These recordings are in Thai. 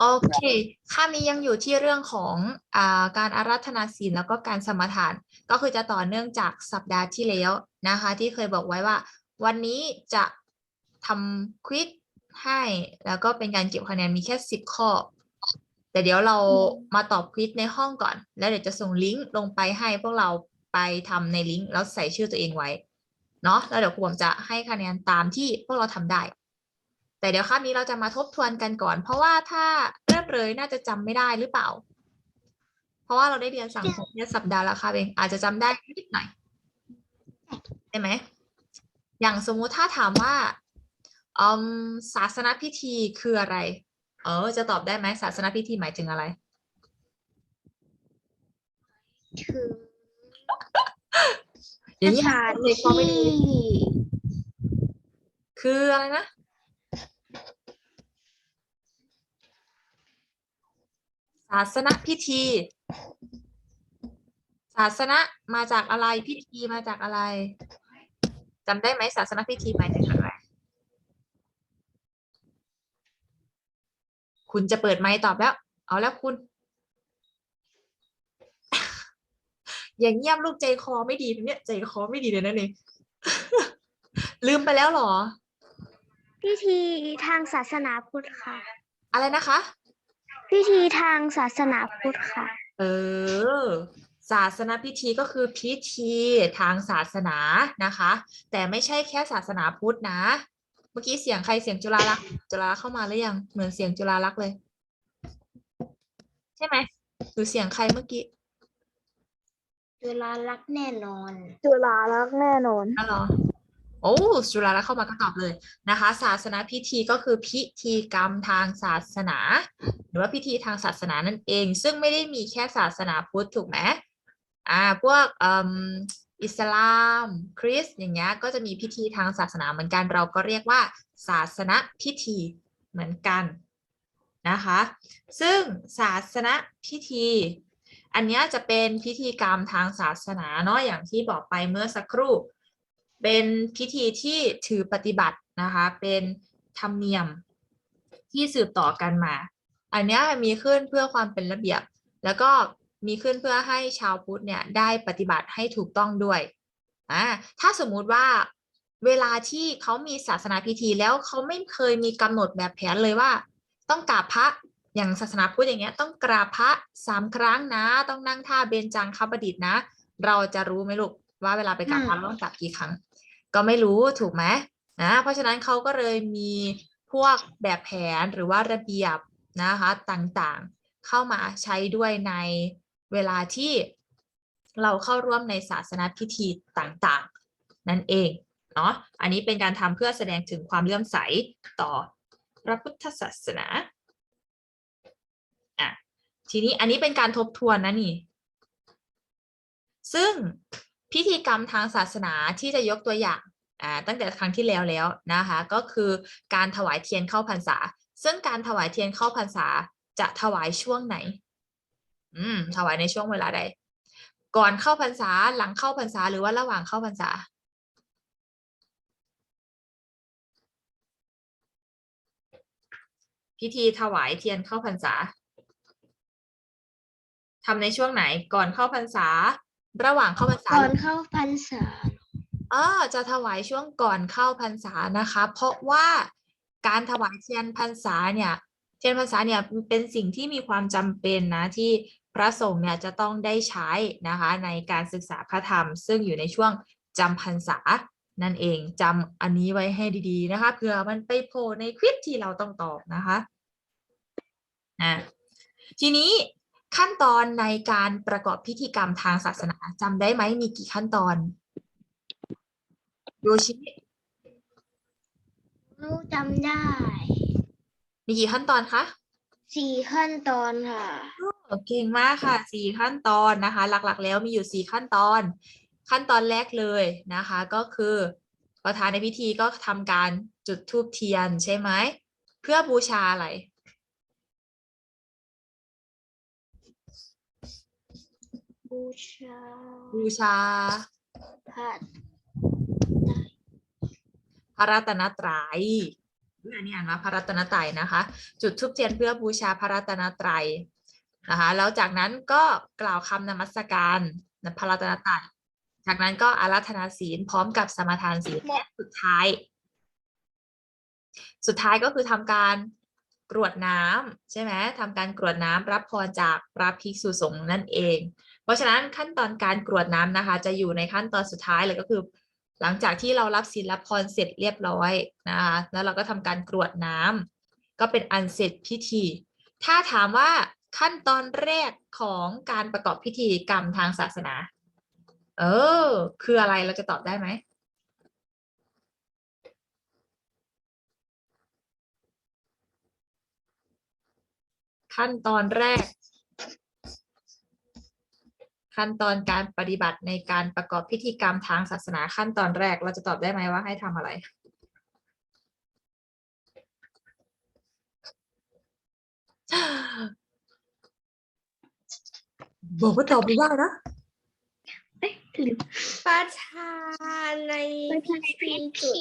โอเค ข้ามนี้ยังอยู่ที่เรื่องของอาการอารัธนาศีลแล้วก็การสมทาน ก็คือจะต่อเนื่องจากสัปดาห์ที่แล้วนะคะ ที่เคยบอกไว้ว่า วันนี้จะทำควิดให้ แล้วก็เป็นการเก็บคะแนนมีแค่สิบข้อ แต่เดี๋ยวเรามาตอบควิดในห้องก่อน แล้วเดี๋ยวจะส่งลิงก์ลงไปให้พวกเราไปทำในลิงก์แล้วใส่ชื่อตัวเองไว้ เนาะแล้วเดี๋ยวครูผมจะให้คะแนนตามที่พวกเราทำได้ แต่เดี๋ยวคาบนี้เราจะมาทบทวนกันก่อน เพราะว่าถ้าเริ่มเลยน่าจะจำไม่ได้หรือเปล่า เพราะว่าเราได้เรียนสังคมแค่สัปดาห์ละค่ะเองอาจจะจำได้นิดหน่อยใช่ไหมอย่างสมมุติถ้าถามว่าอืมศาสนพิธีคืออะไร เออ จะตอบได้ไหมศาสนพิธีหมายถึงอะไร คืออย่างนี้สถานเด็กพอไม่ดีที่คืออะไรนะาสนพิธี ศาสนะมาจากอะไรพิธีมาจากอะไรจำได้ไหมศาสนพิธีหมายถึงอะไรคุณจะเปิดไมค์ตอบแล้ว เอาแล้วคุณ อย่างเงียบลูกใจคอไม่ดีนะเนี่ยใจคอไม่ดีเลยนะเนี่ยลืมไปแล้วเหรอ พิธีทางศาสนาพุทธค่ะ อะไรนะคะ พิธีทางศาสนาพุทธค่ะ เออ ศาสนพิธีก็คือพิธีทางศาสนานะคะ แต่ไม่ใช่แค่ศาสนาพุทธนะ เมื่อกี้เสียงใครเสียงจุฬาลักษณ์จุฬาลักษณ์เข้ามาหรือยังเหมือนเสียงจุฬาลักษณ์เลย ใช่ไหมหรือเสียงใครเมื่อกี้จุฬาลักษณ์แน่นอนจุฬาลักษณ์แน่นอนอ๋อเหรอ โอ้จุฬาลักษณ์เข้ามาก็ตอบเลยนะคะ ศาสนาพิธีก็คือพิธีกรรมทางศาสนา หรือว่าพิธีทางศาสนานั่นเอง ซึ่งไม่ได้มีแค่ศาสนาพุทธถูกไหมอ่าพวกอ,อิสลาม คริสต์อย่างเงี้ยก็จะมีพิธีทางศาสนาเหมือนกันเราก็เรียกว่า ศาสนาพิธีเหมือนกันนะคะ ซึ่งศาสนาพิธี อันเนี้ยจะเป็นพิธีกรรมทางศาสนาเนาะอย่างที่บอกไปเมื่อสักครู่ เป็นพิธีที่ถือปฏิบัตินะคะ เป็นธรรมเนียมที่สืบต่อกันมา อันเนี้ยมีขึ้นเพื่อความเป็นระเบียบ แล้วก็มีขึ้นเพื่อให้ชาวพุทธเนี่ยได้ปฏิบัติให้ถูกต้องด้วยอ่าถ้าสมมุติว่าเวลาที่เขามีศาสนาพิธีแล้วเขาไม่เคยมีกำหนดแบบแผนเลยว่า ต้องกราบพระอย่างศาสนาพุทธอย่างเงี้ยต้องกราบพระสามครั้งนะ ต้องนั่งท่าเบญจางคประดิษฐ์นะ เราจะรู้ไหมลูกว่าเวลาไปกราบพระเราต้องกราบกี่ครั้ง ก็ไม่รู้ถูกไหมนะเพราะฉะนั้นเขาก็เลยมีพวกแบบแผนหรือว่าระเบียบนะคะต่างๆ เข้ามาใช้ด้วยในเวลาที่เราเข้าร่วมในศาสนพิธีต่างๆ นั่นเองเนาะอันนี้เป็นการทำเพื่อแสดงถึงความเลื่อมใสต่อพระพุทธศาสนาอะทีนี้อันนี้เป็นการทบทวนนะนี่ ซึ่ง พิธีกรรมทางศาสนาที่จะยกตัวอย่างตั้งแต่ครั้งที่แล้วแล้วนะคะก็คือการถวายเทียนเข้าพรรษา ซึ่งการถวายเทียนเข้าพรรษาจะถวายช่วงไหน อืม ถวายในช่วงเวลาใด ก่อนเข้าพรรษาหลังเข้าพรรษาหรือว่าระหว่างเข้าพรรษา พิธีถวายเทียนเข้าพรรษาทำในช่วงไหนก่อนเข้าพรรษา ระหว่างเข้าพรรษาก่อนเข้าพรรษาเออจะถวายช่วงก่อนเข้าพรรษานะคะ เพราะว่าการถวายเทียนพรรษาเนี่ย เทียนพรรษาเนี่ยเป็นสิ่งที่มีความจำเป็นนะที่พระสงฆ์เนี่ยจะต้องได้ใช้นะคะในการศึกษาพระธรรม ซึ่งอยู่ในช่วงจำพรรษานั่นเองจำอันนี้ไว้ให้ดีๆนะคะเผื่อมันไปโผล่ในควิดที่เราต้องตอบนะคะอะทีนี้ ขั้นตอนในการประกอบพิธีกรรมทางศาสนาจำได้ไหมมีกี่ขั้นตอนโยชิรู้จำได้ มีกี่ขั้นตอนคะสี่ขั้นตอนค่ะโอเก่งมากค่ะสี่ขั้นตอนนะคะ หลักๆ แล้วมีอยู่สี่ขั้นตอน ขั้นตอนแรกเลยนะคะ ก็คือประธานในพิธีก็ทำการจุดธูปเทียนใช่ไหมเพื่อบูชาอะไร บูชา บูชา พระพระรัตนตรัยอันนี้อ่านว่าพระรัตนตรัยนะคะ จุดทูบเทียนเพื่อบูชาพระรัตนตรัยนะคะ แล้วจากนั้นก็กล่าวคำนมัสการพระรัตนตรัย จากนั้นก็อาราธนาศีลพร้อมกับสมาทานศีลและสุดท้าย สุดท้ายก็คือทำการกรวดน้ำใช่ไหมทำการกรวดน้ำรับพรจากพระภิกษุสงฆ์นั่นเอง เพราะฉะนั้นขั้นตอนการกรวดน้ำนะคะ จะอยู่ในขั้นตอนสุดท้ายเลยก็คือ หลังจากที่เรารับศีลรับพรเสร็จเรียบร้อยนะคะแล้วเราก็ทำการกรวดน้ำก็เป็นอันเสร็จพิธี ถ้าถามว่าขั้นตอนแรกของการประกอบพิธีกรรมทางศาสนา เออ คืออะไรเราจะตอบได้ไหมขั้นตอนแรก ขั้นตอนการปฏิบัติในการประกอบพิธีกรรมทางศาสนาขั้นตอนแรก เราจะตอบได้ไหมว่าให้ทำอะไร บอกว่าตอบไม่ได้นะเอ๊ะ หรือประธานในประธานพิพิธีธี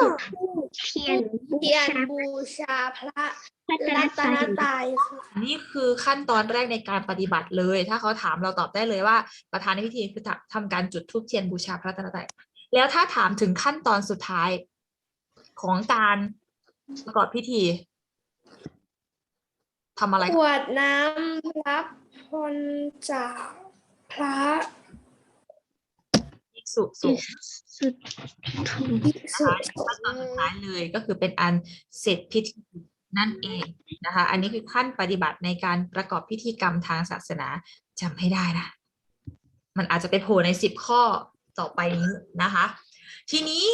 จุดธูปเทียนบูเทียนชาบูชาพระพระรัรัตตนนตรัยตรัยค่ะนี่คือขั้นตอนแรกในการปฏิบัติเลย ถ้าเขาถามเราตอบได้เลยว่า ประธานในพิธีคือทำทำการจุดธูปเทียนบูชาพระรัตนตรัยแล้วถ้าถามถึงขั้นตอนสุดท้ายของการประกอบพิธีทำอะไรกรวดน้ำรับพรจากพระ ภิกษุสงฆ์สุดถูภิกษุขั้นตอนสุดท้ายเลยก็คือเป็นอันเสร็จพิธีนั่นเองนะคะ อันนี้คือขั้นปฏิบัติในการประกอบพิธีกรรมทางศาสนาจำให้ได้นะ มันอาจจะไปโผล่ในสิบข้อต่อไปนี้นะคะ ทีนี้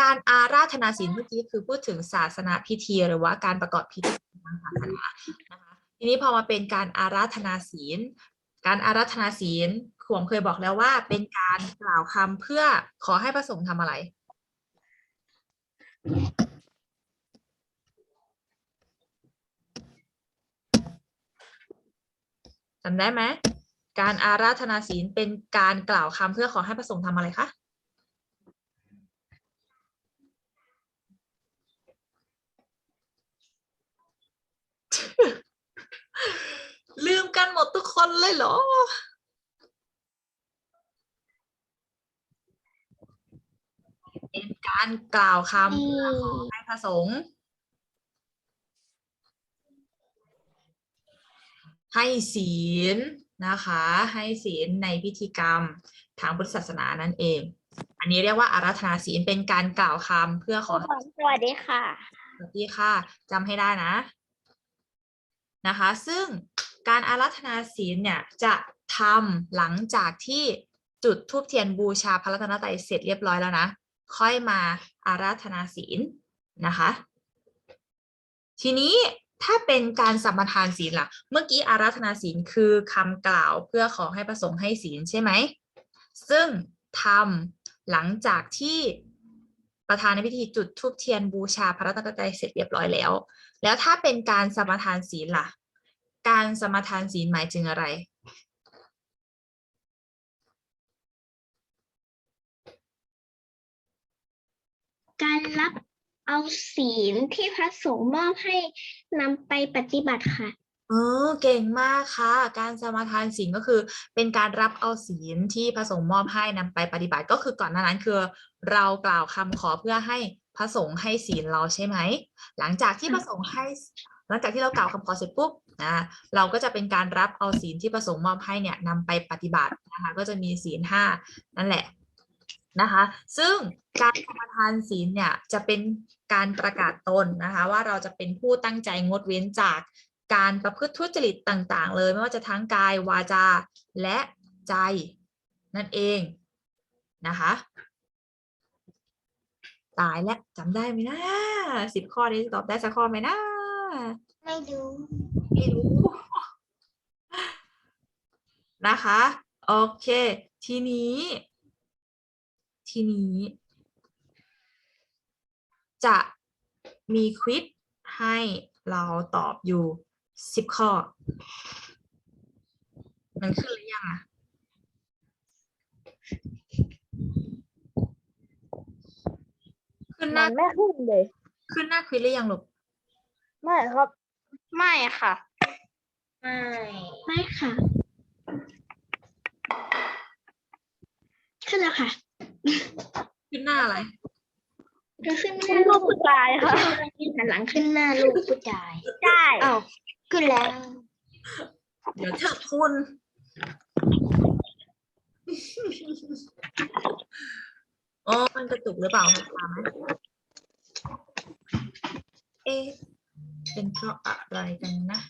การอาราธนาศีลเมื่อกี้คือพูดถึงศาสนาพิธีหรือว่าการประกอบพิธีทางศาสนานะคะทีนี้พอมาเป็นการอาราธนาศีล การอาราธนาศีลขวงเคยบอกแล้วว่า เป็นการกล่าวคำเพื่อขอให้พระสงฆ์ทำอะไร จำได้ไหม การอาราธนาศีลเป็นการกล่าวคำเพื่อขอให้พระสงฆ์ทำอะไรคะลืมกันหมดทุก คนเลยเหรอ เป็นการกล่าวคำเพื่อขอให้พระสงฆ์ให้ศีลนะคะ ให้ศีลในพิธีกรรมทางพุทธศาสนานั่นเอง อันนี้เรียกว่าอาราธนาศีลเป็นการกล่าวคำเพื่อขอให้สวัสดีค่ะสวัสดีค่ะจำให้ได้นะนะคะ ซึ่ง การอาราธนาศีลเนี่ยจะทำหลังจากที่จุดธูปเทียนบูชาพระรัตนตรัยเสร็จเรียบร้อยแล้วนะ ค่อยมาอาราธนาศีลนะคะ ทีนี้ถ้าเป็นการสัมปทานศีลล่ะ เมื่อกี้อาราธนาศีลคือคำกล่าวเพื่อขอให้ประสงค์ให้ศีลใช่ไหม ซึ่งทำหลังจากที่ประธานในพิธีจุดธูปเทียนบูชาพระรัตนตรัยเสร็จเรียบร้อยแล้ว แล้วถ้าเป็นการสมทานศีลล่ะ การสมทานศีลหมายถึงอะไร การรับเอาศีลที่พระสงฆ์มอบให้นำไปปฏิบัติค่ะ เออเก่งมากค่ะ การสมาทานศีลก็คือ เป็นการรับเอาศีลที่พระสงฆ์มอบให้นำไปปฏิบัติก็คือก่อนหน้านั้นคือ เรากล่าวคำขอเพื่อให้พระสงฆ์ให้ศีลเราใช่ไหม หลังจากที่พระสงฆ์ให้ หลังจากที่เรากล่าวคำขอเสร็จปุ๊บ นะเราก็จะเป็นการรับเอาศีลที่พระสงฆ์มอบให้เนี่ยนำไปปฏิบัตินะคะก็จะมีศีลห้านั่นแหละนะคะซึ่งการสมาทานศีลเนี่ยจะเป็นการประกาศตนนะคะว่าเราจะเป็นผู้ตั้งใจงดเว้นจากการประพฤติทุจริตต่างๆ เลยไม่ว่าจะทั้งกายวาจาและใจนั่นเองนะคะตายแล้วจำได้ไหมนะสิบข้อนี้ตอบได้สักข้อไหมนะ ไม่ดูไม่รู้ นะคะ โอเค ทีนี้ ทีนี้ จะมีควิดให้เราตอบอยู่สิบข้อ มันขึ้นหรือยังอะขึ้นหมัน้านไม่ขึ้นเลย ขึ้นหน้าควิดหรือยังลูก ไม่ครับ ไม่ค่ะ ไม่ไม่ค่ะ ขึ้นแล้วค่ะขึ้นหน้าอะไรก็ขึ้นหน้าลูกผู้ชายค่ะหันหลังขึ้นหน้าลูกผู้ชายใช่อ้าวขึ้นแล้ว เดี๋ยวเธอคุณอ๋อมันกระตุกหรือเปล่ามันตามไหมเอ๊ะ เป็นเพราะอะไรกันนะ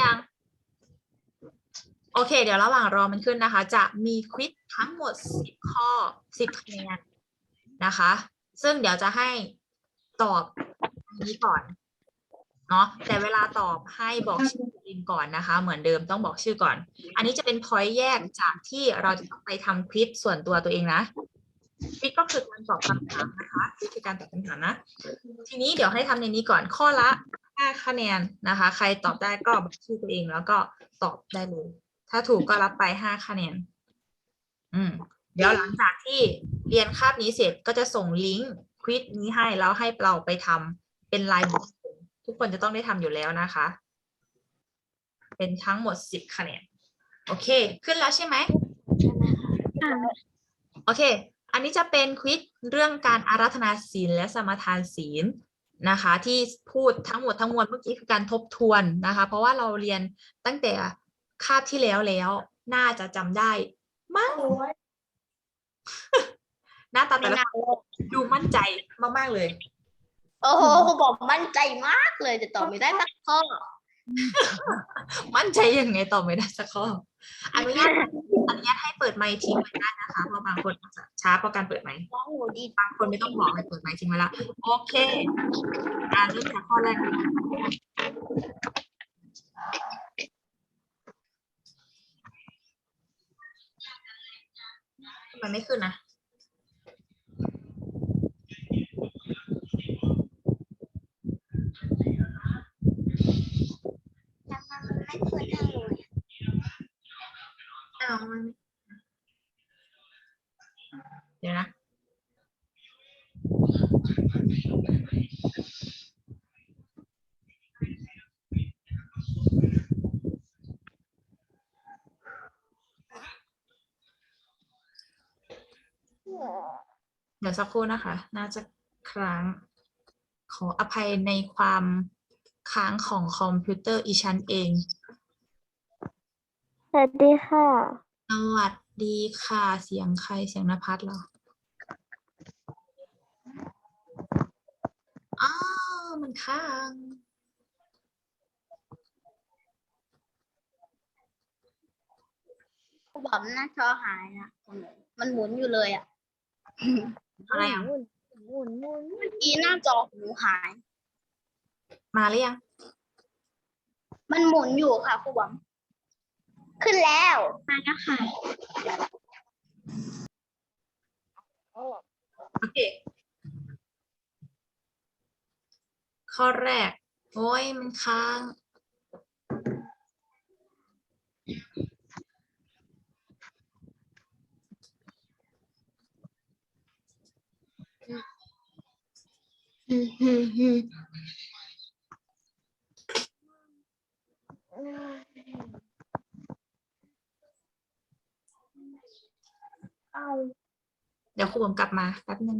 ยังโอเค เดี๋ยวระหว่างรอมันขึ้นนะคะ จะมีควิดทั้งหมด 10 ข้อ 10คะแนนนะคะ ซึ่งเดี๋ยวจะให้ตอบอันนี้ก่อนเนาะแต่เวลาตอบให้บอกชื่อตัวเองก่อนนะคะ เหมือนเดิมต้องบอกชื่อก่อน อันนี้จะเป็นพอยต์แยกจากที่เราจะต้องไปทำควิดส่วนตัวตัวเองนะ ควิดก็คือการตอบคำถามนะคะควิดคือการตอบคำถามนะ ทีนี้เดี๋ยวให้ทำในนี้ก่อนข้อละห้าคะแนนนะคะ ใครตอบได้ก็บอกชื่อตัวเองแล้วก็ตอบได้เลย ถ้าถูกก็รับไปห้าคะแนน อืม เดี๋ยวหลังจากที่เรียนคาบนี้เสร็จก็จะส่งลิงก์ควิดนี้ให้แล้วให้เราไปทำเป็นลายบุคคลทุกคนจะต้องได้ทำอยู่แล้วนะคะ เป็นทั้งหมดสิบคะแนน โอเค ขึ้นแล้วใช่ไหมโอเค อันนี้จะเป็นควิดเรื่องการอาราธนาศีลและสมทานศีลนะคะ ที่พูดทั้งหมดทั้งมวลเมื่อกี้คือการทบทวนนะคะ เพราะว่าเราเรียนตั้งแต่คาบที่แล้วแล้ว น่าจะจำได้มั้งหน้าตาแต่ละคนดูมั่นใจมากๆเลย โอ้โหครูบอกมั่นใจมากเลยจะตอบไม่ได้สักข้อ มั่นใจยังไงตอบไม่ได้สักข้อ อนุญาตอนุญาตให้เปิดไมค์ทิ้งไว้ได้นะคะเพราะบางคนอาจจะช้าเพราะการเปิดไมค์น้องหนูดีบางคนไม่ต้องบอกให้เปิดไมค์ทิ้งไว้แล้วโอเคอ่านเริ่มจากข้อแรกเลยทำไมไม่ขึ้นนะ ไม่ควรนั่งเลย อ้าวมัน เดี๋ยวนะเดี๋ยวสักครู่นะคะ น่าจะค้างขออภัยในความค้างของคอมพิวเตอร์อีชั้นเอง สวัสดีค่ะ สวัสดีค่ะ เสียงใครเสียงนภัสเหรอ อ้าว มันค้างครูบอกหน้าจอหายนะมันหมุนอยู่เลยอะ อะไรอะ หมุนหมุนหมุนเมื่อกี้หน้าจอหนูหาย มาหรือยัง มันหมุนอยู่ค่ะครูบอม ขึ้นแล้วมาแล้วค่ะโอเคข้อแรก โอ้ยมันค้าง เอา เดี๋ยวครูผมกลับมาแป๊บนึง